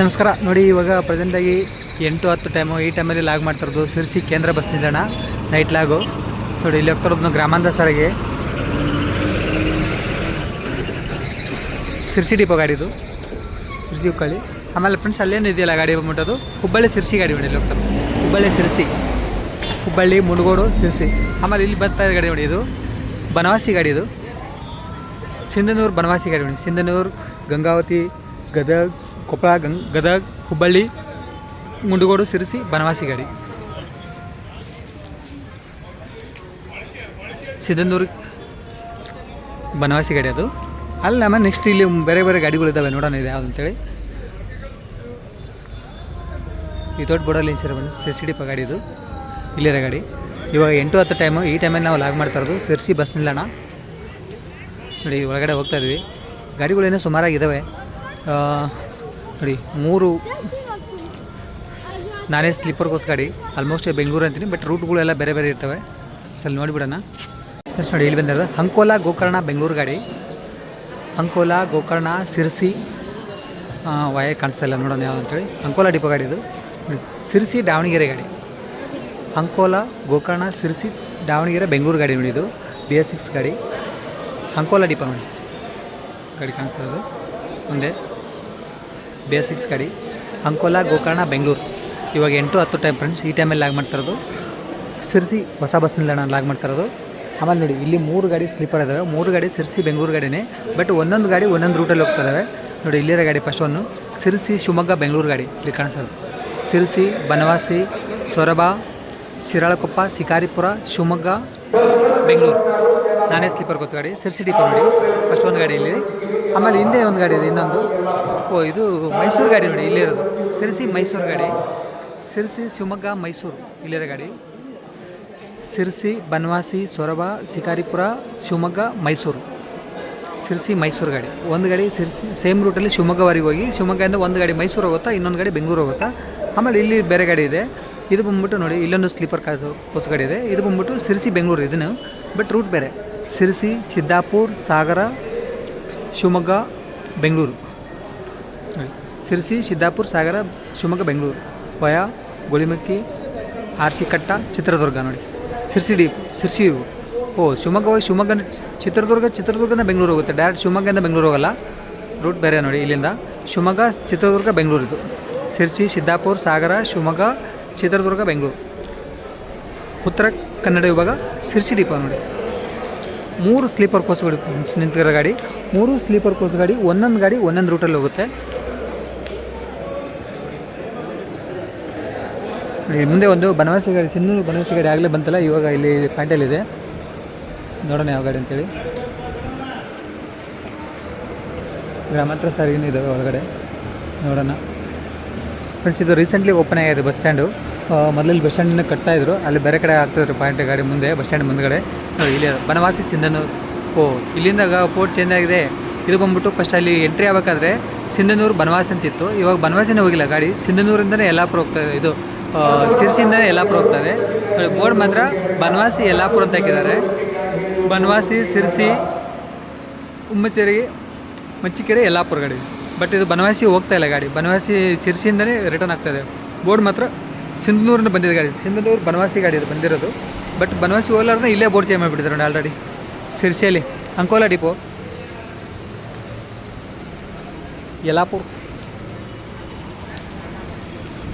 ನಮಸ್ಕಾರ. ನೋಡಿ, ಇವಾಗ ಪ್ರೆಸೆಂಟಾಗಿ ಎಂಟು ಹತ್ತು ಟೈಮು ಈ ಟೈಮಲ್ಲಿ ಲಾಗ್ ಮಾಡ್ತಿರೋದು ಸಿರ್ಸಿ ಕೇಂದ್ರ ಬಸ್ ನಿಲ್ದಾಣ ನೈಟ್ ಲಾಗು ನೋಡಿ, ಇಲ್ಲಿ ಹೋಗ್ತಿರೋದು ಗ್ರಾಮಾಂತರ ಸಾರಿಗೆ. ಸಿರ್ಸಿ ಡಿಪೋ ಗಾಡಿದು ಸಿರ್ಸಿ ಹುಕ್ಕಳ್ಳಿ ಆಮೇಲೆ ಫ್ರೆಂಡ್ಸ್ ಅಲ್ಲೇನು ಇದೆಯಲ್ಲ ಗಾಡಿ ಬಂದ್ಬಿಟ್ಟದು ಹುಬ್ಬಳ್ಳಿ ಸಿರ್ಸಿ ಗಾಡಿ ನೋಡಿ, ಇಲ್ಲಿ ಹೋಗ್ತಾರೆ ಹುಬ್ಬಳ್ಳಿ ಸಿರ್ಸಿ. ಹುಬ್ಬಳ್ಳಿ ಮುಡುಗೋಡು ಸಿರ್ಸಿ. ಆಮೇಲೆ ಇಲ್ಲಿ ಬರ್ತಾ ಗಾಡಿ ನೋಡಿ ಇದು. ಬನವಾಸಿ ಗಾಡಿ ಇದು. ಸಿಂಧನೂರು ಬನವಾಸಿ ಗಾಡಿ ನೋಡಿ. ಸಿಂಧನೂರು, ಗಂಗಾವತಿ, ಗದಗ್ ಕೊಪ್ಪಳ ಗಂಗ್ ಗದಗ್, ಹುಬ್ಬಳ್ಳಿ, ಮುಂಡಗೋಡು ಸಿರಿಸಿ ಬನವಾಸಿ ಗಾಡಿ ಸಿಂಧನೂರು ಬನವಾಸಿ ಗಾಡಿ ಅದು. ಅಲ್ಲಿ ನಮ್ಮ ನೆಕ್ಸ್ಟ್ ಇಲ್ಲಿ ಬೇರೆ ಬೇರೆ ಗಾಡಿಗಳಿದ್ದಾವೆ ನೋಡೋಣ ಇದೆ ಯಾವ್ದು ಅಂತೇಳಿ. ಈ ದೊಡ್ಡ ಬೋರ್ಡಲ್ಲಿ ಸರ್ ಬಂದು ಸಿರ್ಸಿ ಡಿಪ ಗಾಡಿ ಇದು. ಇಲ್ಲಿರೋ ಗಾಡಿ. ಇವಾಗ ಎಂಟು ಹತ್ತು ಟೈಮು ಈ ಟೈಮಲ್ಲಿ ನಾವು ಲಾಗ್ ಮಾಡ್ತಾ ಇರೋದು, ಸಿರ್ಸಿ ಬಸ್ ನಿಲ್ಲೋಣ. ನೋಡಿ, ಒಳಗಡೆ ಹೋಗ್ತಾ ಇದ್ವಿ. ಗಾಡಿಗಳೇನೋ ಸುಮಾರಾಗಿದ್ದಾವೆ ನೋಡಿ, ಮೂರು ನಾನೇ ಸ್ಲೀಪರ್ ಕೋಸ್ ಗಾಡಿ. ಆಲ್ಮೋಸ್ಟ್ ಬೆಂಗಳೂರು ಅಂತೀನಿ ಬಟ್ ರೂಟ್ಗಳೆಲ್ಲ ಬೇರೆ ಬೇರೆ ಇರ್ತವೆ. ಸಲ ನೋಡಿಬಿಡೋಣ. ನೆಕ್ಸ್ಟ್ ನೋಡಿ, ಇಲ್ಲಿ ಬಂದಿರೋದು. ಅಂಕೋಲ ಗೋಕರ್ಣ ಬೆಂಗಳೂರು ಗಾಡಿ. ಅಂಕೋಲ ಗೋಕರ್ಣ ಸಿರ್ಸಿ ವಯ ಕಾಣಿಸ್ತಾ ಇಲ್ಲ, ನೋಡೋಣ ಯಾವ್ದು ಅಂತೇಳಿ ಅಂಕೋಲ ಡಿಪೋ ಗಾಡಿ ಇದು. ಸಿರ್ಸಿ ದಾವಣಗೆರೆ ಗಾಡಿ. ಅಂಕೋಲ ಗೋಕರ್ಣ ಸಿರ್ಸಿ ದಾವಣಗೆರೆ ಬೆಂಗಳೂರು ಗಾಡಿ ನೋಡಿ ಇದು. ಬಿ ಎಸ್ ಸಿಕ್ಸ್ ಗಾಡಿ. ಅಂಕೋಲ ಡಿಪೋ ನೋಡಿ. ಗಾಡಿ ಕಾಣಿಸ್ತಾ ಮುಂದೆ ಬಿ ಎಸ್ ಸಿಕ್ಸ್ ಗಾಡಿ. ಅಂಕೋಲ, ಗೋಕರ್ಣ, ಬೆಂಗಳೂರು. ಇವಾಗ ಎಂಟು, ಹತ್ತು ಟೈಮ್ ಫ್ರೆಂಡ್ಸ್ ಈ ಟೈಮಲ್ಲಿ ಲಾಗ್ ಮಾಡ್ತಿರೋದು. ಸಿರ್ಸಿ ಹೊಸ ಬಸ್ ನಿಲ್ದಾಣ ಲಾಗ್ ಮಾಡ್ತಿರೋದು. ಆಮೇಲೆ ನೋಡಿ, ಇಲ್ಲಿ ಮೂರು ಗಾಡಿ ಸ್ಲೀಪರ್ ಇದ್ದಾವೆ ಮೂರು ಗಾಡಿ ಸಿರ್ಸಿ, ಬೆಂಗಳೂರು ಗಾಡಿನೇ. ಬಟ್ ಒಂದೊಂದು ಗಾಡಿ ಒಂದೊಂದು ರೂಟಲ್ಲಿ ಹೋಗ್ತಾ ಇದ್ದಾವೆ ನೋಡಿ, ಇಲ್ಲಿರೋ ಗಾಡಿ ಫಸ್ಟ್ ಒನ್ನು ಸಿರ್ಸಿ, ಶಿವಮೊಗ್ಗ, ಬೆಂಗಳೂರು ಗಾಡಿ ಇಲ್ಲಿ ಕಾಣಿಸೋದು. ಸಿರ್ಸಿ, ಬನವಾಸಿ, ಸೊರಬ, ಶಿರಾಳಕೊಪ್ಪ, ಶಿಕಾರಿಪುರ, ಶಿವಮೊಗ್ಗ, ಬೆಂಗಳೂರು. ನಾನೇ ಸ್ಲೀಪರ್ ಕೋಚ್ ಗಾಡಿ, ಸಿರ್ಸಿ ಡಿಪೋ ನೋಡಿ. ಫಸ್ಟ್ ಒಂದು ಗಾಡಿ ಇಲ್ಲಿ ಆಮೇಲೆ ಹಿಂದೆ ಒಂದು ಗಾಡಿ ಇದೆ, ಇನ್ನೊಂದು. ಓ, ಇದು ಮೈಸೂರು ಗಾಡಿ ನೋಡಿ ಇಲ್ಲಿರೋದು ಸಿರ್ಸಿ ಮೈಸೂರು ಗಾಡಿ. ಸಿರ್ಸಿ ಶಿವಮೊಗ್ಗ ಮೈಸೂರು, ಇಲ್ಲಿರೋ ಗಾಡಿ. ಸಿರ್ಸಿ, ಬನವಾಸಿ, ಸೊರಬ, ಶಿಕಾರಿಪುರ, ಶಿವಮೊಗ್ಗ, ಮೈಸೂರು. ಸಿರ್ಸಿ ಮೈಸೂರು ಗಾಡಿ. ಒಂದು ಗಾಡಿ ಸಿರ್ಸಿ, ಸೇಮ್ ರೂಟಲ್ಲಿ ಶಿವಮೊಗ್ಗವರೆಗೆ ಹೋಗಿ, ಶಿವಮೊಗ್ಗದಿಂದ ಒಂದು ಗಾಡಿ ಮೈಸೂರು ಹೋಗುತ್ತಾ, ಇನ್ನೊಂದು ಗಾಡಿ ಬೆಂಗಳೂರು ಹೋಗುತ್ತಾ. ಆಮೇಲೆ ಇಲ್ಲಿ ಬೇರೆ ಗಾಡಿ ಇದೆ. ಇದು ಬಂದ್ಬಿಟ್ಟು ನೋಡಿ, ಇಲ್ಲೊಂದು ಸ್ಲೀಪರ್ ಕಾಸು ಬಸ್ ಗಾಡಿ ಇದೆ. ಇದು ಬಂದ್ಬಿಟ್ಟು ಸಿರ್ಸಿ ಬೆಂಗಳೂರು ಇದನ್ನು, ಬಟ್ ರೂಟ್ ಬೇರೆ. ಸಿರ್ಸಿ, ಸಿದ್ದಾಪುರ್, ಸಾಗರ, ಶಿವಮೊಗ್ಗ, ಬೆಂಗಳೂರು. ಸಿರಿಸಿ, ಸಿದ್ದಾಪುರ, ಸಾಗರ, ಶಿವಮೊಗ್ಗ, ಬೆಂಗಳೂರು. ಆರ್ ಸಿ ಕಟ್ಟ ಚಿತ್ರದುರ್ಗ ನೋಡಿ. ಸಿರ್ಸಿ ಡಿ, ಸಿರ್ಸಿ ಓ, ಶಿವಮೊಗ್ಗ ಹೋಗಿ ಶಿವಮೊಗ್ಗ, ಚಿತ್ರದುರ್ಗ, ಚಿತ್ರದುರ್ಗದಿಂದ ಬೆಂಗಳೂರು ಹೋಗುತ್ತೆ. ಡೈರೆಕ್ಟ್ ಶಿವಮೊಗ್ಗದಿಂದ ಬೆಂಗಳೂರು ಹೋಗಲ್ಲ. ರೂಟ್ ಬೇರೆ ನೋಡಿ ಇಲ್ಲಿಂದ. ಶಿವಮೊಗ್ಗ, ಚಿತ್ರದುರ್ಗ ಬೆಂಗಳೂರಿದು ಸಿರ್ಸಿ, ಸಿದ್ದಾಪುರ, ಸಾಗರ, ಶಿವಮೊಗ್ಗ, ಚಿತ್ರದುರ್ಗ, ಬೆಂಗಳೂರು. ಉತ್ತರ ಕನ್ನಡ ವಿಭಾಗ ಸಿರ್ಸಿ ಡಿಪೋ ನೋಡಿ. ಮೂರು ಸ್ಲೀಪರ್ ಕೋಚ್ಗಳು ನಿಂತಿರೋ ಗಾಡಿ. ಮೂರು ಸ್ಲೀಪರ್ ಕೋಚ್ ಗಾಡಿ, ಒಂದೊಂದು ಗಾಡಿ ಒಂದೊಂದು ರೂಟಲ್ಲಿ ಹೋಗುತ್ತೆ. ಮುಂದೆ ಒಂದು ಬನವಾಸಿ ಗಾಡಿ, ಸಿಂಧೂರು ಬನವಾಸಿ ಗಾಡಿ ಆಗಲೇ ಬಂತಲ್ಲ, ಇವಾಗ ಇಲ್ಲಿ ಪ್ಯಾಂಟಲ್ಲಿದೆ ನೋಡೋಣ ಯಾವ ಗಾಡಿ ಅಂತೇಳಿ. ಗ್ರಾಮಾಂತರ ಸಾರಿಗೆನೂ ಇದ್ದಾವೆ ಒಳಗಡೆ? ನೋಡೋಣ. ಫ್ರೆಂಡ್ಸ್ ಇದು ರೀಸೆಂಟ್ಲಿ ಓಪನ್ ಆಗಿದೆ ಬಸ್ ಸ್ಟ್ಯಾಂಡು ಮೊದಲಲ್ಲಿ ಬಸ್ ಸ್ಟ್ಯಾಂಡಿಂದ ಕಟ್ತಾ ಇದ್ರು. ಅಲ್ಲಿ ಬೇರೆ ಕಡೆ ಆಗ್ತಿದ್ರು ಪಾಯಿಂಟ್ ಗಾಡಿ ಮುಂದೆ, ಬಸ್ ಸ್ಟ್ಯಾಂಡ್ ಮುಂದ್ಗಡೆ. ನೋಡಿ ಇಲ್ಲಿ ಬನವಾಸಿ ಸಿಂಧನೂರು. ಓ ಇಲ್ಲಿಂದ ಪೋರ್ಟ್ ಚೇಂಜ್ ಆಗಿದೆ. ಇದು ಬಂದ್ಬಿಟ್ಟು ಫಸ್ಟ್ ಅಲ್ಲಿ ಎಂಟ್ರಿ ಆಗಬೇಕಾದ್ರೆ ಸಿಂಧನೂರು ಬನವಾಸಿ ಅಂತಿತ್ತು. ಇವಾಗ ಬನವಾಸಿನೇ ಹೋಗಿಲ್ಲ ಗಾಡಿ. ಸಿಂಧನೂರಿಂದನೇ ಯಲ್ಲಾಪುರ ಹೋಗ್ತಾ ಇದೆ. ಶಿರ್ಸಿಂದನೇ ಯಲ್ಲಾಪುರ ಹೋಗ್ತಾ ಇದೆ. ನೋಡಿ ಬೋರ್ಡ್ ಮಾತ್ರ ಬನವಾಸಿ ಯಲ್ಲಾಪುರ ಅಂತ ಹಾಕಿದ್ದಾರೆ. ಬನವಾಸಿ ಸಿರ್ಸಿ ಉಮ್ಮಚೇರಿ, ಮಚ್ಚಿಕೆರೆ, ಯಲ್ಲಾಪುರ ಗಾಡಿ. ಬಟ್ ಇದು ಬನವಾಸಿ ಹೋಗ್ತಾ ಇಲ್ಲ ಗಾಡಿ. ಬನವಾಸಿ, ಶಿರ್ಸಿಯಿಂದನೇ ರಿಟರ್ನ್ ಆಗ್ತದೆ ಬೋರ್ಡ್ ಮಾತ್ರ ಸಿಂಧನೂರಿಂದ ಬಂದಿದೆ ಗಾಡಿ. ಸಿಂಧನೂರು ಬನವಾಸಿ ಗಾಡಿ ಇದು ಬಂದಿರೋದು. ಬಟ್ ಬನವಾಸಿ ಹೋಗ್ಲಾರ್ದ ಇಲ್ಲೇ ಬೋರ್ಡ್ ಚೇಂಜ್ ಮಾಡಿಬಿಟ್ಟಿದ್ದಾರೆ ನೋಡಿ ಆಲ್ರೆಡಿ ಸಿರ್ಸೇಲಿ ಅಂಕೋಲ ಡಿಪೋ ಯಲಾಪುರ್.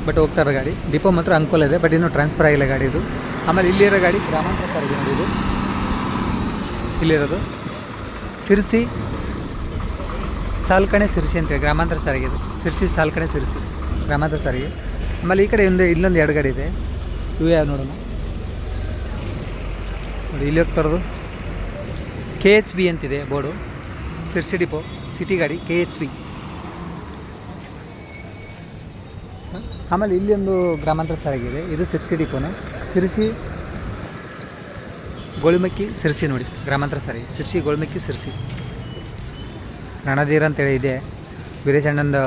ಬಟ್ ಹೋಗ್ತಾ ಇರೋ ಗಾಡಿ. ಡಿಪೋ ಮಾತ್ರ ಅಂಕೋಲ ಇದೆ ಬಟ್ ಇನ್ನೂ ಟ್ರಾನ್ಸ್ಫರ್ ಆಗಿಲ್ಲ ಗಾಡಿ ಇದು. ಆಮೇಲೆ ಇಲ್ಲಿರೋ ಗಾಡಿ ಗ್ರಾಮಾಂತರ ಸಾರಿಗೆ ನೋಡಿ ಇದು. ಇಲ್ಲಿರೋದು. ಸಿರ್ಸಿ ಸಾಲ್ಕಣೆ ಸಿರ್ಸಿ ಅಂತೇಳಿ ಗ್ರಾಮಾಂತರ ಸಾರಿಗೆ ಇದು. ಸಿರ್ಸಿ ಸಾಲ್ಕಣೆ ಸಿರ್ಸಿ ಗ್ರಾಮಾಂತರ ಸಾರಿಗೆ. ಆಮೇಲೆ ಈ ಕಡೆ ಒಂದು ಇಲ್ಲೊಂದು ಎರಡು ಗಾಡಿ ಇದೆ. ಇವು ಯಾವ ನೋಡೋಣ. ನೋಡಿ, ಇಲ್ಲಿ ಹೋಗ್ತಾ ಇರೋದು. ಕೆ ಎಚ್ ಬಿ ಅಂತಿದೆ ಬೋರ್ಡು. ಸಿರ್ಸಿ ಡಿಪೋ ಸಿಟಿ ಗಾಡಿ ಕೆ ಎಚ್ ಬಿ ಆಮೇಲೆ ಇಲ್ಲಿ ಒಂದು ಗ್ರಾಮಾಂತರ ಇದೆ ಇದು ಸಿರ್ಸಿ ಡಿಪೋನು ಸಿರ್ಸಿ ಗೋಳಿಮಕ್ಕಿ ಸಿರ್ಸಿ ನೋಡಿ, ಗ್ರಾಮಾಂತರ ಸಾರಿಗೆ. ಸಿರ್ಸಿ ಗೋಳಿಮಕ್ಕಿ ಸಿರ್ಸಿ ರಣಧೀರ್ ಅಂತೇಳಿ ಇದೆ. ವೀರೇಶಣ್ಣಂದು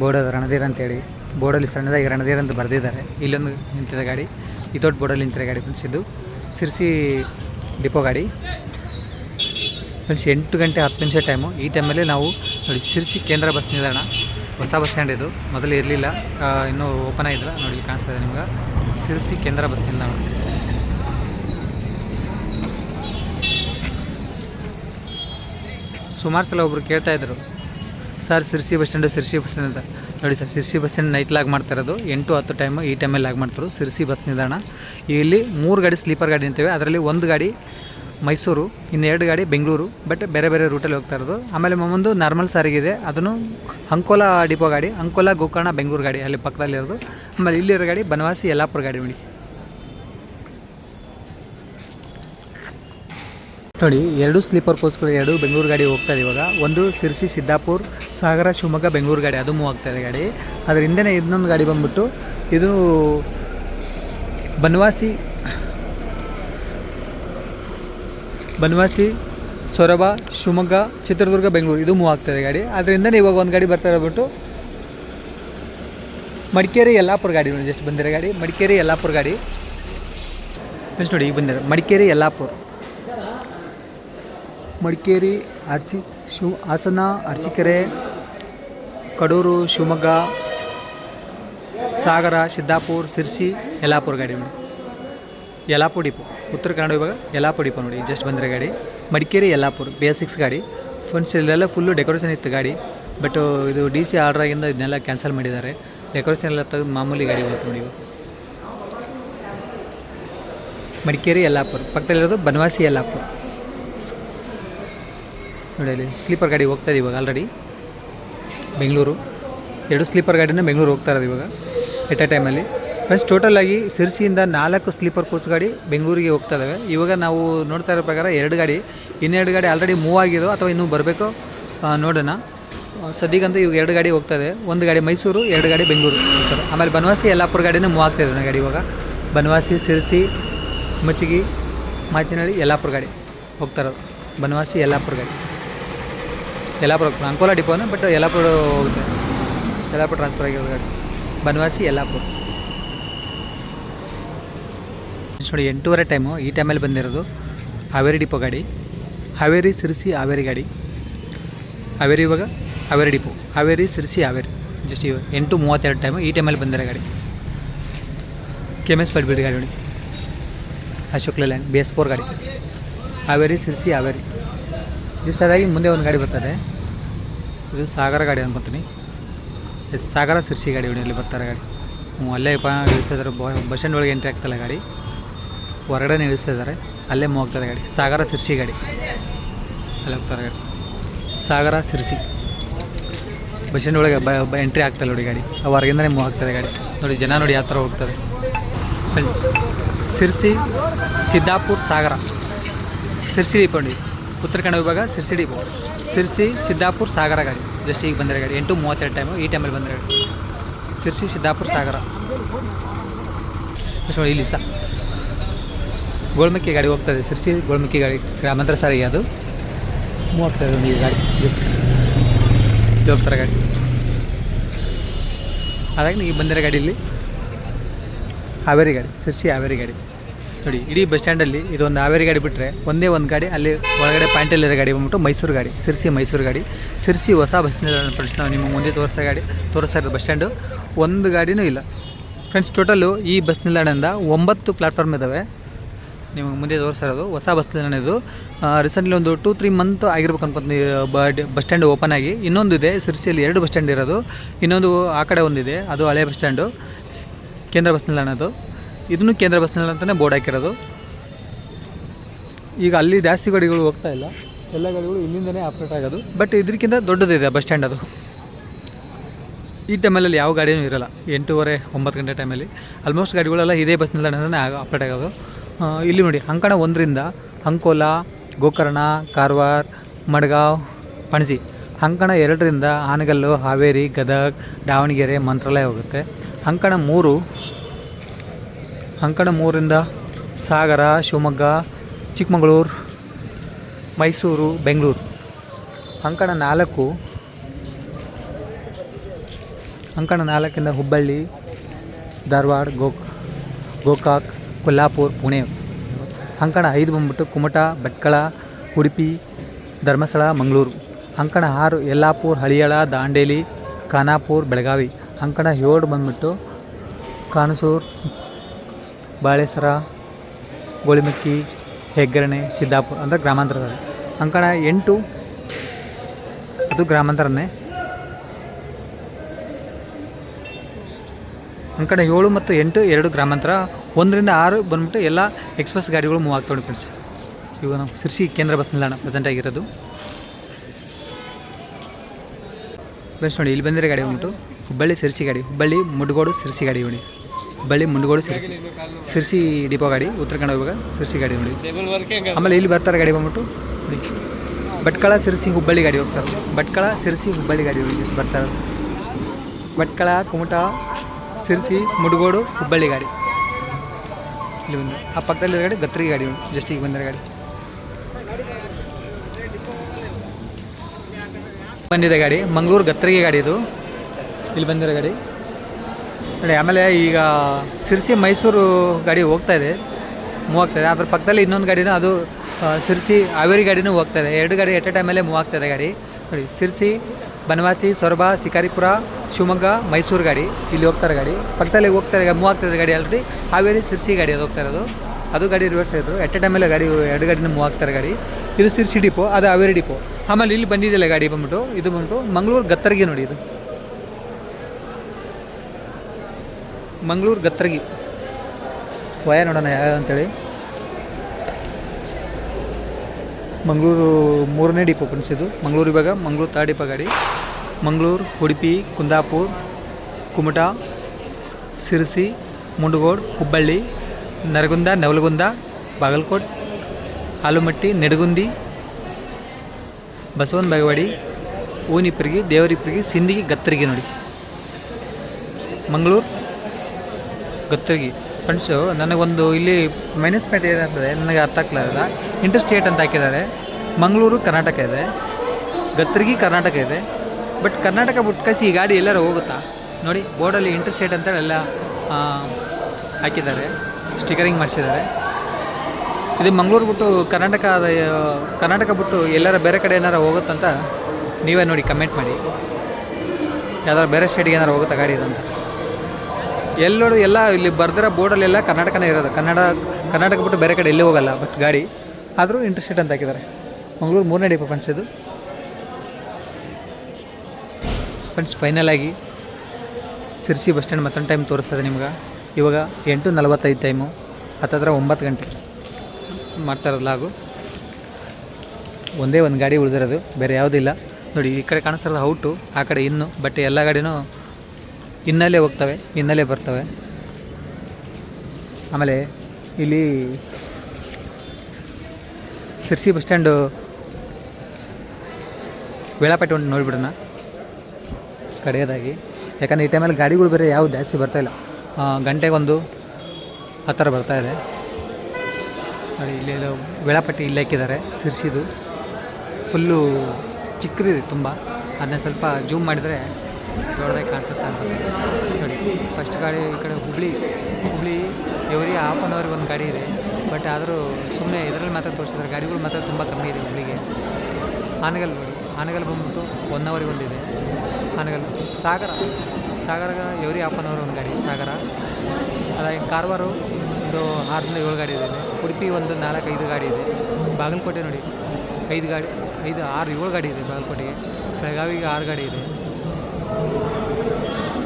ಬೋರ್ಡ್ ಅದು, ರಣಧೀರ್ ಅಂತೇಳಿ. ಬೋರ್ಡಲ್ಲಿ ಸಣ್ಣದಾಗಿ ರಣಧೀರ್ ಅಂತ ಬರೆದಿದ್ದಾರೆ. ಇಲ್ಲೊಂದು ನಿಂತಿದ ಗಾಡಿ. ಈ ದೊಡ್ಡ ಬೋರ್ಡಲ್ಲಿ ನಿಂತಿರೋ ಗಾಡಿ ಫ್ರೆಂಡ್ಸ್ ಇದು ಸಿರ್ಸಿ ಡಿಪೋ ಗಾಡಿ. ಫ್ರೆಂಡ್ಸ್ ಎಂಟು ಗಂಟೆ ಹತ್ತು ನಿಮಿಷ ಟೈಮು ಈ ಟೈಮಲ್ಲಿ ನಾವು ನೋಡಿ ಸಿರ್ಸಿ ಕೇಂದ್ರ ಬಸ್ ನಿಲ್ದಾಣ. ಹೊಸ ಬಸ್ ಸ್ಟ್ಯಾಂಡ್ ಇದು. ಮೊದಲು ಇರಲಿಲ್ಲ. ಇನ್ನೂ ಓಪನ್ ಆಗಿಲ್ಲ. ನೋಡಿ ಕಾಣಿಸ್ತಾ ಇದೆ ನಿಮ್ಗೆ. ಸಿರ್ಸಿ ಕೇಂದ್ರ ಬಸ್ ನಿಲ್ದಾಣ. ಸುಮಾರು ಸಲ ಒಬ್ರು ಕೇಳ್ತಾ ಇದ್ರು. Sir, Sirsi bus stand, Sirsi bus stand ಅಂತ. ನೋಡಿ sir Sirsi bus stand night lock ಮಾಡ್ತಾ ಇರೋದು. ಎಂಟು ಹತ್ತು ಟೈಮು ಈ ಟೈಮಲ್ಲಿ ಲಾಗ್ ಮಾಡ್ತಾರೆ ಸಿರ್ಸಿ ಬಸ್ ನಿಲ್ದಾಣ. ಇಲ್ಲಿ ಮೂರು ಗಾಡಿ ಸ್ಲೀಪರ್ ಗಾಡಿ ಅಂತೇವೆ ಅದರಲ್ಲಿ ಒಂದು ಗಾಡಿ ಮೈಸೂರು, ಇನ್ನೆರಡು ಗಾಡಿ ಬೆಂಗಳೂರು ಬಟ್ ಬೇರೆ ಬೇರೆ ರೂಟಲ್ಲಿ ಹೋಗ್ತಾ ಇರೋದು. ಆಮೇಲೆ ಒಂದು ನಾರ್ಮಲ್ ಸಾರಿಗೆ ಇದೆ. ಅದನ್ನು ಅಂಕೋಲಾ ಡಿಪೋ ಗಾಡಿ, ಅಂಕೋಲಾ ಗೋಕರ್ಣ ಬೆಂಗಳೂರು ಗಾಡಿ ಅಲ್ಲಿ ಪಕ್ಕದಲ್ಲಿರೋದು. ಆಮೇಲೆ ಇಲ್ಲಿರೋ ಗಾಡಿ ಬನವಾಸಿ ಯಲ್ಲಾಪುರ ಗಾಡಿ ನೋಡಿ. ನೋಡಿ, ಎರಡು ಸ್ಲೀಪರ್ ಕೋಚ್ಗಳು ಎರಡು ಬೆಂಗಳೂರು ಗಾಡಿ ಹೋಗ್ತಾ ಇದೆ ಇವಾಗ. ಒಂದು ಸಿರ್ಸಿ ಸಿದ್ದಾಪುರ್, ಸಾಗರ ಶಿವಮೊಗ್ಗ, ಬೆಂಗಳೂರು ಗಾಡಿ. ಅದು ಮೂವ್ ಆಗ್ತಾ ಇದೆ ಗಾಡಿ. ಅದ್ರ ಹಿಂದೆನೇ ಇನ್ನೊಂದು ಗಾಡಿ ಬಂದ್ಬಿಟ್ಟು, ಇದು ಬನವಾಸಿ ಬನವಾಸಿ, ಸೊರಬ, ಶಿವಮೊಗ್ಗ, ಚಿತ್ರದುರ್ಗ, ಬೆಂಗಳೂರು. ಇದು ಮೂವ್ ಆಗ್ತಾ ಇದೆ ಗಾಡಿ. ಅದರಿಂದನೇ ಇವಾಗ ಒಂದು ಗಾಡಿ ಬರ್ತಾ ಇರೋಬಿಟ್ಟು ಮಡಿಕೇರಿ ಯಲ್ಲಾಪುರ ಗಾಡಿ ನೋಡಿ ಜಸ್ಟ್ ಬಂದಿರೋ ಗಾಡಿ. ಮಡಿಕೇರಿ ಯಲ್ಲಾಪುರ ಗಾಡಿ. ಜಸ್ಟ್ ನೋಡಿ, ಈಗ ಬಂದಿರೋ ಮಡಿಕೇರಿ ಯಲ್ಲಾಪುರ. ಮಡಿಕೇರಿ ಅರ್ಚಿ ಶಿವ ಹಾಸನ, ಅರಸೀಕೆರೆ, ಕಡೂರು, ಶಿವಮೊಗ್ಗ, ಸಾಗರ, ಸಿದ್ದಾಪುರ, ಸಿರ್ಸಿ, ಯಲ್ಲಾಪುರ ಗಾಡಿ ನೋಡಿ. ಯಲ್ಲಾಪುರ ಡಿಪೋ. ಉತ್ತರ ಕನ್ನಡ ವಿಭಾಗ ಯಲ್ಲಾಪುರ ಡಿಪೋ ನೋಡಿ. ಜಸ್ಟ್ ಬಂದರೆ ಗಾಡಿ. Madikeri, Yellapura B S six ಗಾಡಿ. ಫ್ರೆಂಡ್ಸ್ ಇಲ್ಲೆಲ್ಲ ಫುಲ್ಲು ಡೆಕೋರೇಷನ್ ಇತ್ತು ಗಾಡಿ. ಬಟ್ ಇದು ಡಿ ಸಿ ಆರ್ಡ್ರಾಗಿಂದ ಇದನ್ನೆಲ್ಲ ಕ್ಯಾನ್ಸಲ್ ಮಾಡಿದ್ದಾರೆ. ಡೆಕೋರೇಷನ್ ಎಲ್ಲ ತೆಗೆದು ಮಾಮೂಲಿ ಗಾಡಿ ಹೋಗ್ತು ನೋಡಿ. ಮಡಿಕೇರಿ, ಯಲ್ಲಾಪುರ. ಪಕ್ಕದಲ್ಲಿರೋದು ಬನವಾಸಿ ಯಲ್ಲಾಪುರ. ನೋಡಿ ಅಲ್ಲಿ ಸ್ಲೀಪರ್ ಗಾಡಿ ಹೋಗ್ತಾ ಇದೆ ಇವಾಗ ಆಲ್ರೆಡಿ ಬೆಂಗಳೂರು. ಎರಡು ಸ್ಲೀಪರ್ ಗಾಡಿನ ಬೆಂಗಳೂರು ಹೋಗ್ತಾ ಇರೋದು ಇವಾಗ ಎಟ್ ಎ ಟೈಮಲ್ಲಿ ಫಸ್ಟ್ ಟೋಟಲಾಗಿ ಸಿರ್ಸಿಯಿಂದ ನಾಲ್ಕು ಸ್ಲೀಪರ್ ಕೋಚ್ ಗಾಡಿ ಬೆಂಗಳೂರಿಗೆ ಹೋಗ್ತಾ ಇದ್ದಾವೆ ಇವಾಗ ನಾವು ನೋಡ್ತಾ ಇರೋ ಪ್ರಕಾರ ಎರಡು ಗಾಡಿ, ಇನ್ನೆರಡು ಗಾಡಿ ಆಲ್ರೆಡಿ ಮೂವ್ ಆಗಿದೆ ಅಥವಾ ಇನ್ನೂ ಬರಬೇಕು ನೋಡೋಣ. ಸದ್ಯಕ್ಕಂತೂ ಇವಾಗ ಎರಡು ಗಾಡಿ ಹೋಗ್ತಾ ಇದೆ. ಒಂದು ಗಾಡಿ ಮೈಸೂರು, ಎರಡು ಗಾಡಿ ಬೆಂಗಳೂರು. ಹೋಗ್ತಾರೆ ಆಮೇಲೆ ಬನವಾಸಿ, ಯಲ್ಲಾಪುರ ಗಾಡಿನೇ ಮೂವ್ ಆಗ್ತಾ ಇದೆ ಗಾಡಿ ಇವಾಗ. ಬನವಾಸಿ ಸಿರ್ಸಿ ಮಚ್ಚಿಗಿ ಮಾಚಿನಹಳ್ಳಿ ಯಲ್ಲಾಪುರ ಗಾಡಿ ಹೋಗ್ತಾ ಇರೋದು. ಬನವಾಸಿ, ಯಲ್ಲಾಪುರ ಗಾಡಿ. ಯಲ್ಲಾಪುರ, ಅಂಕೋಲ ಡಿಪೋನ ಬಟ್ ಯಲ್ಲಾಪುರ ಹೋಗುತ್ತೆ. ಯಲ್ಲಾಪುರ ಟ್ರಾನ್ಸ್ಫರ್ ಆಗಿರೋ ಗಾಡಿ. ಬನವಾಸಿ, ಯಲ್ಲಾಪುರ. ನೋಡಿ, ಎಂಟೂವರೆ ಟೈಮು ಈ ಟೈಮಲ್ಲಿ ಬಂದಿರೋದು ಹಾವೇರಿ ಡಿಪೋ ಗಾಡಿ. ಹಾವೇರಿ, ಸಿರಿಸಿ, ಹಾವೇರಿ ಗಾಡಿ. ಹಾವೇರಿ ಇವಾಗ ಹಾವೇರಿ ಡಿಪೋ. ಹಾವೇರಿ, ಸಿರಿಸಿ, ಹಾವೇರಿ. ಜಸ್ಟ್ ಇವಾಗ ಎಂಟು ಮೂವತ್ತೆರಡು ಟೈಮು ಈ ಟೈಮಲ್ಲಿ ಬಂದಿರೋ ಗಾಡಿ. ಕೆ ಎಂ ಎಸ್ ಪಡ್ಬಿಡಿ ಗಾಡಿ ನೋಡಿ. Ashok Leyland B S four ಗಾಡಿ. ಹಾವೇರಿ, ಸಿರಿಸಿ, ಹಾವೇರಿ. ಜಸ್ಟ್ ಅದಾಗಿ ಮುಂದೆ ಒಂದು ಗಾಡಿ ಬರ್ತದೆ. ಇದು ಸಾಗರ ಗಾಡಿ ಅನ್ಕೊತೀನಿ ಸಾಗರ ಸಿರ್ಸಿ ಗಾಡಿ ಇಲ್ಲಿ ಬರ್ತಾರೆ ಗಾಡಿ. ಅಲ್ಲೇ ಪ ಇಳಿಸಿದ್ರೆ ಬಸ್ ಸ್ಟ್ಯಾಂಡ್ ಒಳಗೆ ಎಂಟ್ರಿ ಆಗ್ತಲ್ಲ ಗಾಡಿ. ಹೊರಗಡೆ ನಿಲ್ಲಿಸ್ತಿದ್ದಾರೆ ಅಲ್ಲೇ ಹೋಗ್ತಾರೆ ಗಾಡಿ. ಸಾಗರ ಸಿರ್ಸಿ ಗಾಡಿ. ಅಲ್ಲಿ ಹೋಗ್ತಾರೆ ಗಾಡಿ. ಸಾಗರ ಸಿರ್ಸಿ. ಬಸ್ ಸ್ಟ್ಯಾಂಡ್ ಒಳಗೆ ಬ ಎಂಟ್ರಿ ಆಗ್ತಲ್ಲ ನೋಡಿ ಗಾಡಿ. ಹೊರಗಿಂದನೇ ಮೂವ್ ಆಗ್ತದೆ ಗಾಡಿ. ನೋಡಿ ಜನ ನೋಡಿ ಯಾವ ಥರ ಹೋಗ್ತದೆ. ಬನ್ನಿ. ಸಿರ್ಸಿ, ಸಿದ್ದಾಪುರ್, ಸಾಗರ. ಸಿರ್ಸಿ ಡಿಪೋ ಉತ್ತರ ಕನ್ನಡ ವಿಭಾಗ ಸಿರ್ಸಿ ಡಿಪೋ. ಸಿರ್ಸಿ, ಸಿದ್ದಾಪುರ, ಸಾಗರ ಗಾಡಿ. ಜಸ್ಟ್ ಈಗ ಬಂದಿರೋ ಗಾಡಿ. ಎಂಟು ಮೂವತ್ತೆರಡು ಟೈಮು ಈ ಟೈಮಲ್ಲಿ ಬಂದಿರೋ ಗಾಡಿ. ಸಿರ್ಸಿ, ಸಿದ್ದಾಪುರ, ಸಾಗರ. ಇಲ್ಲಿ ಸಹ ಗೋಳ್ಮಕ್ಕಿ ಗಾಡಿ ಹೋಗ್ತದೆ ಸಿರ್ಸಿ ಗೋಳ್ಮಕ್ಕಿ ಗಾಡಿ, ಗ್ರಾಮಾಂತರ ಸಾರಿಗೆ ಅದು. ಮೂವತ್ತೈದು ಈ ಗಾಡಿ. ಜಸ್ಟ್ ಹೋಗ್ತಾರೆ ಗಾಡಿ. ಹಾಗಾಗಿ ನೀವು ಬಂದಿರೋ ಗಾಡಿಯಲ್ಲಿ ಹಾವೇರಿ ಗಾಡಿ. ಸಿರ್ಸಿ ಹಾವೇರಿ ಗಾಡಿ. ನೋಡಿ, ಇಡೀ ಬಸ್ ಸ್ಟ್ಯಾಂಡಲ್ಲಿ ಇದೊಂದು ಹಾವೇರಿ ಗಾಡಿ ಬಿಟ್ಟರೆ ಒಂದೇ ಒಂದು ಗಾಡಿ, ಅಲ್ಲಿ ಒಳಗಡೆ ಪ್ಯಾಂಟಲ್ಲಿರೋ ಗಾಡಿ ಬಂದ್ಬಿಟ್ಟು ಮೈಸೂರು ಗಾಡಿ, ಸಿರ್ಸಿ ಮೈಸೂರು ಗಾಡಿ. ಸಿರ್ಸಿ ಹೊಸ ಬಸ್ ಫ್ರೆಂಡ್ಸ್ ನಾವು ನಿಮ್ಮ ಮುಂದೆ ತೋರಿಸೋ ಗಾಡಿ, ತೋರಿಸ್ತಾ ಬಸ್ ಸ್ಟ್ಯಾಂಡು ಒಂದು ಗಾಡಿನೂ ಇಲ್ಲ. ಫ್ರೆಂಡ್ಸ್ ಟೋಟಲು ಈ ಬಸ್ ನಿಲ್ದಾಣದಿಂದ ಒಂಬತ್ತು ಪ್ಲಾಟ್ಫಾರ್ಮ್ ಇದ್ದಾವೆ ನಿಮಗೆ ಮುಂದೆ ತೋರಿಸ್ತಾ ಹೊಸ ಬಸ್ ನಿಲ್ದಾಣ ಇದು. ರೀಸೆಂಟ್ಲಿ ಒಂದು ಟೂ ತ್ರೀ ಮಂತ್ ಆಗಿರ್ಬೇಕು ಅನ್ಕೊಂತೀನಿ ಬಸ್ ಸ್ಟ್ಯಾಂಡ್ ಓಪನ್ ಆಗಿ. ಇನ್ನೊಂದು ಇದೆ, ಸಿರ್ಸಿಯಲ್ಲಿ ಎರಡು ಬಸ್ ಸ್ಟ್ಯಾಂಡ್ ಇರೋದು. ಇನ್ನೊಂದು ಆ ಕಡೆ ಒಂದಿದೆ, ಅದು ಹಳೆ ಬಸ್ ಸ್ಟ್ಯಾಂಡು ಕೇಂದ್ರ ಬಸ್ ನಿಲ್ದಾಣ ಅದು. ಇದನ್ನು ಕೇಂದ್ರ ಬಸ್ ನಿಲ್ದಾಣ ಅಂತಲೇ ಬೋರ್ಡ್ ಹಾಕಿರೋದು. ಈಗ ಅಲ್ಲಿ ಜಾಸ್ತಿ ಗಾಡಿಗಳು ಹೋಗ್ತಾ ಇಲ್ಲ. ಎಲ್ಲ ಗಾಡಿಗಳು ಇಲ್ಲಿಂದನೇ ಆಪ್ರೇಟ್ ಆಗೋದು. ಬಟ್ ಇದಕ್ಕಿಂತ ದೊಡ್ಡದಿದೆ ಬಸ್ ಸ್ಟ್ಯಾಂಡ್ ಅದು. ಈ ಟೈಮಲ್ಲಿ ಯಾವ ಗಾಡಿಯೂ ಇರೋಲ್ಲ. ಎಂಟೂವರೆ ಒಂಬತ್ತು ಗಂಟೆ ಟೈಮಲ್ಲಿ ಆಲ್ಮೋಸ್ಟ್ ಗಾಡಿಗಳೆಲ್ಲ ಇದೇ ಬಸ್ ನಿಲ್ದಾಣನೇ ಆಪ್ರೇಟ್ ಆಗೋದು. ಇಲ್ಲಿ ನೋಡಿ ಅಂಕಣ ಒಂದರಿಂದ ಅಂಕೋಲಾ ಗೋಕರ್ಣ ಕಾರವಾರ ಮಡ್ಗಾಂವ್ ಪಣಜಿ. ಅಂಕಣ ಎರಡರಿಂದ ಆನಗಲ್ಲು ಹಾವೇರಿ ಗದಗ್ ದಾವಣಗೆರೆ ಮಂತ್ರಾಲಯ ಹೋಗುತ್ತೆ. ಅಂಕಣ ಮೂರು ಅಂಕಣ ಮೂರಿಂದ ಸಾಗರ, ಶಿವಮೊಗ್ಗ, ಚಿಕ್ಕಮಗಳೂರು, ಮೈಸೂರು, ಬೆಂಗಳೂರು. ಅಂಕಣ ನಾಲ್ಕು, ಅಂಕಣ ನಾಲ್ಕಿಂದ ಹುಬ್ಬಳ್ಳಿ, ಧಾರವಾಡ, ಗೋಕ್, ಗೋಕಾಕ್, ಕೊಲ್ಲಾಪುರ, ಪುಣೆ. ಅಂಕಣ ಐದು ಬಂದ್ಬಿಟ್ಟು ಕುಮಟ, ಭಟ್ಕಳ, ಉಡುಪಿ, ಧರ್ಮಸ್ಥಳ, ಮಂಗಳೂರು. ಅಂಕಣ ಆರು, ಯಲ್ಲಾಪುರ, ಹಳಿಯಾಳ, ದಾಂಡೇಲಿ, ಖಾನಾಪುರ್, ಬೆಳಗಾವಿ. ಅಂಕಣ ಏಳು ಬಂದ್ಬಿಟ್ಟು ಕಾನಸೂರು ಬಾಳೆಸರ, ಗೋಳಿಮಕ್ಕಿ, ಹೆಗ್ಗರಣೆ, ಸಿದ್ದಾಪುರ ಅಂದರೆ ಗ್ರಾಮಾಂತರದಲ್ಲಿ ಅಂಕಣ ಎಂಟು, ಅದು ಗ್ರಾಮಾಂತರನೇ. ಅಂಕಣ ಏಳು ಮತ್ತು ಎಂಟು ಎರಡು ಗ್ರಾಮಾಂತರ. ಒಂದರಿಂದ ಆರು ಬಂದ್ಬಿಟ್ಟು ಎಲ್ಲ ಎಕ್ಸ್ಪ್ರೆಸ್ ಗಾಡಿಗಳು ಮೂವ್ ಆಗ್ತಾವೆ ಫ್ರೆಂಡ್ಸ್ ಇವಾಗ ನಾವು ಸಿರ್ಸಿ ಕೇಂದ್ರ ಬಸ್ ನಿಲ್ದಾಣ ಪ್ರೆಸೆಂಟ್ ಆಗಿರೋದು. ಫ್ರೆಂಡ್ಸ್ ನೋಡಿ, ಇಲ್ಲಿ ಬಂದಿರೋ ಗಾಡಿ ಉಂಟು. ಹುಬ್ಬಳ್ಳಿ ಸಿರ್ಸಿ ಗಾಡಿ, ಹುಬ್ಬಳ್ಳಿ ಮುಡ್ಗೋಡು ಸಿರ್ಸಿ ಗಾಡಿ ನೋಡಿ ಹುಬ್ಬಳ್ಳಿ ಮುಂಡಗೋಡು ಸಿರ್ಸಿ. ಸಿರ್ಸಿ ಡಿಪೋ ಗಾಡಿ, ಉತ್ತರ ಕನ್ನಡ ವಿಭಾಗ ಸಿರ್ಸಿ ಗಾಡಿ ನೋಡಿ. ಆಮೇಲೆ ಇಲ್ಲಿ ಬರ್ತಾರೆ ಗಾಡಿ ಬಂದ್ಬಿಟ್ಟು. ಭಟ್ಕಳ ಸಿರ್ಸಿ ಹುಬ್ಬಳ್ಳಿ ಗಾಡಿ ಹೋಗ್ತಾರೆ. ಭಟ್ಕಳ ಸಿರ್ಸಿ ಹುಬ್ಬಳ್ಳಿ ಗಾಡಿ ಬರ್ತಾರೆ. ಭಟ್ಕಳ, ಕುಮಟ, ಸಿರ್ಸಿ, ಮುಡ್ಗೋಡು, ಹುಬ್ಬಳ್ಳಿ ಗಾಡಿ. ಇಲ್ಲಿ ಬಂದು ಆ ಪಕ್ಕದಲ್ಲಿ ಗಾಡಿ ಗತ್ರಿಗೆ ಗಾಡಿ ಜಸ್ಟ್ ಈಗ ಬಂದಿರೋ ಗಾಡಿ. ಬಂದಿದೆ ಗಾಡಿ, ಮಂಗಳೂರು ಗತ್ರಿಗೆ ಗಾಡಿ ಇದು. ಇಲ್ಲಿ ಬಂದಿರೋ ಗಾಡಿ. ನೋಡಿ ಆಮೇಲೆ ಈಗ ಸಿರ್ಸಿ ಮೈಸೂರು ಗಾಡಿ ಹೋಗ್ತಾ ಇದೆ ಮೂವ್ ಆಗ್ತಾ ಇದೆ. ಅದ್ರ ಪಕ್ಕದಲ್ಲಿ ಇನ್ನೊಂದು ಗಾಡಿನೂ ಅದು ಸಿರ್ಸಿ ಹಾವೇರಿ ಗಾಡಿನೂ ಹೋಗ್ತಾ ಇದೆ. ಎರಡು ಗಾಡಿ ಎಟ್ ಎ ಟೈಮಲ್ಲೇ ಮೂವ್ ಆಗ್ತಾ ಇದೆ ಗಾಡಿ. ನೋಡಿ, ಸಿರ್ಸಿ, ಬನವಾಸಿ, ಸೊರಬ ಶಿಕಾರಿಪುರ ಶಿವಮೊಗ್ಗ, ಮೈಸೂರು ಗಾಡಿ. ಇಲ್ಲಿ ಹೋಗ್ತಾರೆ ಗಾಡಿ. ಪಕ್ಕದಲ್ಲಿ ಹೋಗ್ತಾರೆ ಮೂವ್ ಆಗ್ತಾ ಗಾಡಿ ಅಲ್ರಿ ಹಾವೇರಿ, ಸಿರ್ಸಿ ಗಾಡಿ ಅದು ಹೋಗ್ತಾ ಇರೋದು. ಅದು ಗಾಡಿ ರಿವರ್ಸ್ ಇದ್ರು ಎಟ್ ಎ ಟೈಮಲ್ಲೇ ಗಾಡಿ, ಎರಡು ಗಾಡಿನ ಮೂವ್ ಆಗ್ತಾರೆ ಗಾಡಿ. ಇದು ಸಿರ್ಸಿ ಡಿಪೋ ಅದು ಹಾವೇರಿ ಡಿಪೋ ಆಮೇಲೆ ಇಲ್ಲಿ ಬಂದಿದೆಯಲ್ಲ ಗಾಡಿ ಬಂದ್ಬಿಟ್ಟು, ಇದು ಬಂದ್ಬಿಟ್ಟು ಮಂಗಳೂರು ಗತ್ತರಿಗೆ ನೋಡಿ ಇದು. ಮಂಗಳೂರು ಗತ್ತರಿಗೆ ವಯ ನೋಡೋಣ ಯಾವ ಅಂತೇಳಿ. ಮಂಗಳೂರು ಮೂರನೇ ಡಿಪೋ ಇದು ಮಂಗಳೂರು ಇವಾಗ ಮಂಗಳೂರು ಥರ್ಡ್ ಡಿಪೋ ಗಾಡಿ. ಮಂಗಳೂರು, ಉಡುಪಿ, ಕುಂದಾಪುರ್, ಕುಮಟಾ, ಸಿರಸಿ, ಮುಂಡಗೋಡ್, ಹುಬ್ಬಳ್ಳಿ, ನರಗುಂದ, ನವಲಗುಂದ, ಬಾಗಲಕೋಟ್, ಆಲುಮಟ್ಟಿ, ನೆಡಗುಂದಿ, ಬಸವನ ಬಾಗವಾಡಿ ಊನಿಪ್ಪರಿಗೆ ದೇವರಿಪ್ಪರಿಗೆ ಸಿಂದಿಗೆ ಗತ್ತರಿಗೆ ನೋಡಿ. ಮಂಗಳೂರು ಗತ್ತಗಿ. ಫ್ರೆಂಡ್ಸು ನನಗೊಂದು ಇಲ್ಲಿ ಮೈನಸ್ ಪಾಯಿಂಟ್ ಏನಂತಂದರೆ ನನಗೆ ಅರ್ಥ ಆಗ್ಲಾರಲ್ಲ ಇಂಟರ್ ಸ್ಟೇಟ್ ಅಂತ ಹಾಕಿದ್ದಾರೆ. ಮಂಗಳೂರು, ಕರ್ನಾಟಕ ಇದೆ. ಗತ್ತರ್ಗಿ ಕರ್ನಾಟಕ ಇದೆ. ಬಟ್ ಕರ್ನಾಟಕ ಬಿಟ್ಟು ಕಳಿಸಿ ಈ ಗಾಡಿ ಎಲ್ಲರೂ ಹೋಗುತ್ತಾ? ನೋಡಿ, ಬೋರ್ಡಲ್ಲಿ ಇಂಟರ್ ಸ್ಟೇಟ್ ಅಂತ ಎಲ್ಲ ಹಾಕಿದ್ದಾರೆ. ಸ್ಟಿಕರಿಂಗ್ ಮಾಡಿಸಿದ್ದಾರೆ. ಇದು ಮಂಗಳೂರು ಬಿಟ್ಟು ಕರ್ನಾಟಕ ಕರ್ನಾಟಕ ಬಿಟ್ಟು ಎಲ್ಲರ ಬೇರೆ ಕಡೆ ಏನಾರು ಹೋಗುತ್ತಂತ ನೀವೇ ನೋಡಿ ಕಮೆಂಟ್ ಮಾಡಿ. ಯಾವ್ದಾರು ಬೇರೆ ಸ್ಟೇಟಿಗೆ ಏನಾರು ಹೋಗುತ್ತಾ ಗಾಡಿ ಇದಂತ ಎಲ್ಲೋಡು ಎಲ್ಲ ಇಲ್ಲಿ ಬರ್ದಿರೋ ಬೋರ್ಡಲ್ಲೆಲ್ಲ ಕರ್ನಾಟಕನೇ ಇರೋದು. ಕನ್ನಡ ಕರ್ನಾಟಕ ಬಿಟ್ಟು ಬೇರೆ ಕಡೆ ಎಲ್ಲಿ ಹೋಗಲ್ಲ ಬಟ್ ಗಾಡಿ. ಆದರೂ ಇಂಟ್ರೆಸ್ಟೆಡ್ ಅಂತ ಹಾಕಿದ್ದಾರೆ. ಮಂಗಳೂರು ಮೂರನೇ ಡಿಪೋ ಫ್ರೆಂಡ್ಸ್ ಇದು. ಫ್ರೆಂಡ್ಸ್ ಫೈನಲ್ ಆಗಿ ಸಿರ್ಸಿ ಬಸ್ ಸ್ಟ್ಯಾಂಡ್ ಮತ್ತೊಂದು ಟೈಮ್ ತೋರಿಸ್ತದೆ ನಿಮ್ಗೆ. ಇವಾಗ ಎಂಟು ನಲವತ್ತೈದು ಟೈಮು ಹತ್ತತ್ರ ಒಂಬತ್ತು ಗಂಟೆ. ಮಾಡ್ತಾರಲ್ಲ ಲಾಗು. ಒಂದೇ ಒಂದು ಗಾಡಿ ಉಳಿದಿರೋದು, ಬೇರೆ ಯಾವುದಿಲ್ಲ ನೋಡಿ, ಈ ಕಡೆ ಕಾಣಿಸ್ತಾರಲ್ಲ ಔಟು ಆ ಕಡೆ ಇನ್ನು ಬಟ್ ಎಲ್ಲ ಗಾಡಿನೂ ಇನ್ನಲ್ಲೇ ಹೋಗ್ತವೆ ಇನ್ನಲ್ಲೇ ಬರ್ತವೆ. ಆಮೇಲೆ ಇಲ್ಲಿ ಸಿರ್ಸಿ ಬಸ್ ಸ್ಟ್ಯಾಂಡು ವೇಳಾಪೇಟೆ ಒಂದು ನೋಡಿಬಿಡೋಣ. ಕಡೆಯದಾಗಿ. ಯಾಕಂದರೆ ಈ ಟೈಮಲ್ಲಿ ಗಾಡಿಗಳು ಬೇರೆ ಯಾವ ಜಾಸ್ತಿ ಬರ್ತಾಯಿಲ್ಲ ಗಂಟೆಗೊಂದು ಆ ಥರ ಬರ್ತಾ ಇದೆ. ನೋಡಿ, ಇಲ್ಲಿ ಎಲ್ಲೋ ವೇಳಾಪಟ್ಟಿ ಇಲ್ಲಿ ಹಾಕಿದ್ದಾರೆ ಸಿರ್ಸಿದು ಫುಲ್ಲು ಚಿಕ್ಕದಿದೆ ತುಂಬ. ಅದನ್ನ ಸ್ವಲ್ಪ ಜೂಮ್ ಮಾಡಿದರೆ ದೊಡ್ಡದಾಗಿ ಕಾಣಿಸುತ್ತೆ ಅಂತ ನೋಡಿ ಫಸ್ಟ್ ಗಾಡಿ ಈ ಕಡೆ Hubli Hubli, every half an ಅವರ್ಗೆ ಒಂದು ಗಾಡಿ ಇದೆ. ಬಟ್ ಆದರೂ ಸುಮ್ಮನೆ ಇದರಲ್ಲಿ ಮಾತ್ರ ತೋರಿಸಿದ್ರೆ. ಗಾಡಿಗಳು ಮಾತ್ರ ತುಂಬ ಕಮ್ಮಿ ಇದೆ ಹುಬ್ಳಿಗೆ. ಆನಗಲ್ ನೋಡಿ, ಆನೆಗಲ್ ಬಂದ್ಬಿಟ್ಟು ಒನ್ ಅವರಿಗೆ ಒಂದಿದೆ ಆನಗಲ್, ಸಾಗರ, ಸಾಗರಗ ಎವ್ರಿ ಹಾಫ್ ಆನ್ ಅವರ್ ಒಂದು ಗಾಡಿ, ಸಾಗರ. ಅದಾಗಿ ಕಾರವಾರು ಒಂದು ಆರರಿಂದ ಏಳು ಗಾಡಿ ಇದೆ. ಉಡುಪಿ ಒಂದು ನಾಲ್ಕು ಐದು ಗಾಡಿ ಇದೆ. ಬಾಗಲಕೋಟೆ ನೋಡಿ, ಐದು ಗಾಡಿ, ಐದು, ಆರು ಏಳು ಗಾಡಿ ಇದೆ ಬಾಗಲಕೋಟೆಗೆ. ಬೆಳಗಾವಿಗೆ ಆರು ಗಾಡಿ ಇದೆ.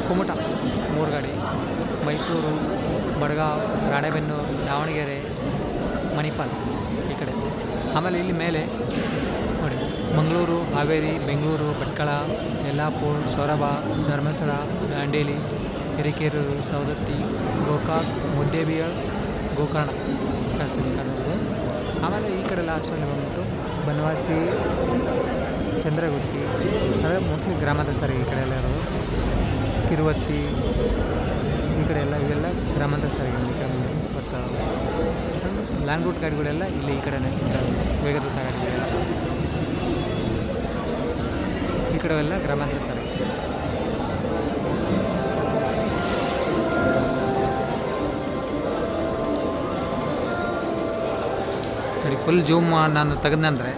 ಕುಮಟ ಮೂರು ಮೈಸೂರು, ಬಡಗಾವ್, ರಾಣೆಬೆನ್ನೂರು, ದಾವಣಗೆರೆ, ಮಣಿಪಾಲ್ ಈ ಕಡೆ. ಆಮೇಲೆ ಇಲ್ಲಿ ಮೇಲೆ ನೋಡಿ, ಮಂಗಳೂರು, ಹಾವೇರಿ, ಬೆಂಗಳೂರು, ಭಟ್ಕಳ, ಯಲ್ಲಾಪುರ್, ಸೊರಬ, ಧರ್ಮಸ್ಥಳ, ದಾಂಡೇಲಿ, ಹಿರಿಕೇರೂರು, ಸವದತ್ತಿ, ಗೋಕಾಕ್, ಮುದ್ದೇಬಿಯಳ್, ಗೋಕರ್ಣ ಕಳಿಸ್ತೀನಿ ಆಮೇಲೆ ಈ ಕಡೆ ಲಾಸ್ಟಲ್ಲಿ ಬಂದ್ಬಿಟ್ಟು ಬನವಾಸಿ ಚಂದ್ರಗುತ್ತಿ. ಅಂದರೆ ಮೋಸ್ಟ್ಲಿ ಗ್ರಾಮದ ಸರ್ ಈ ಕಡೆ ಎಲ್ಲ ಇರೋದು. ಕಿರುವತ್ತಿ ಈ ಕಡೆ ಎಲ್ಲ ಇವೆಲ್ಲ ಗ್ರಾಮಾಂತರ ಸಾರಿಗೆ ಈ ಕಡೆ ಮುಂದೆ ಬರ್ತಾ ಲಾಂಗ್ ರೂಟ್ ಗಾಡಿಗಳೆಲ್ಲ ಇಲ್ಲಿ ಈ ಕಡೆನೇ ವೇಗದ ಗಾಡಿಗಳೆಲ್ಲ ಈ ಕಡೆ ಎಲ್ಲ ಗ್ರಾಮಾಂತರ ನೋಡಿ ಫುಲ್ ಜೂಮ್ ನಾನು ತೆಗೆದಂದರೆ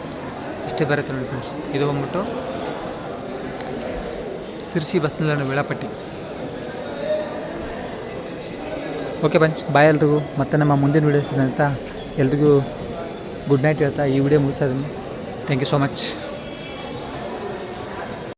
ಇಷ್ಟೇ ಬರುತ್ತೆ ನೋಡಿ ಫ್ರೆಂಡ್ಸ್ ಇದು ಬಂದ್ಬಿಟ್ಟು ಸಿರ್ಸಿ ಬಸ್ ನಿಲ್ದಾಣ ವೇಳಾಪಟ್ಟಿ. ಓಕೆ ಬಂಚ್ ಬಾಯ್ ಎಲ್ರಿಗೂ. ಮತ್ತೆ ನಮ್ಮ ಮುಂದಿನ ವೀಡಿಯೋಸ್ ಅಂತ ಎಲ್ರಿಗೂ ಗುಡ್ ನೈಟ್ ಹೇಳ್ತಾ ಈ ವಿಡಿಯೋ ಮುಗಿಸೋದನ್ನು ಥ್ಯಾಂಕ್ ಯು ಸೋ ಮಚ್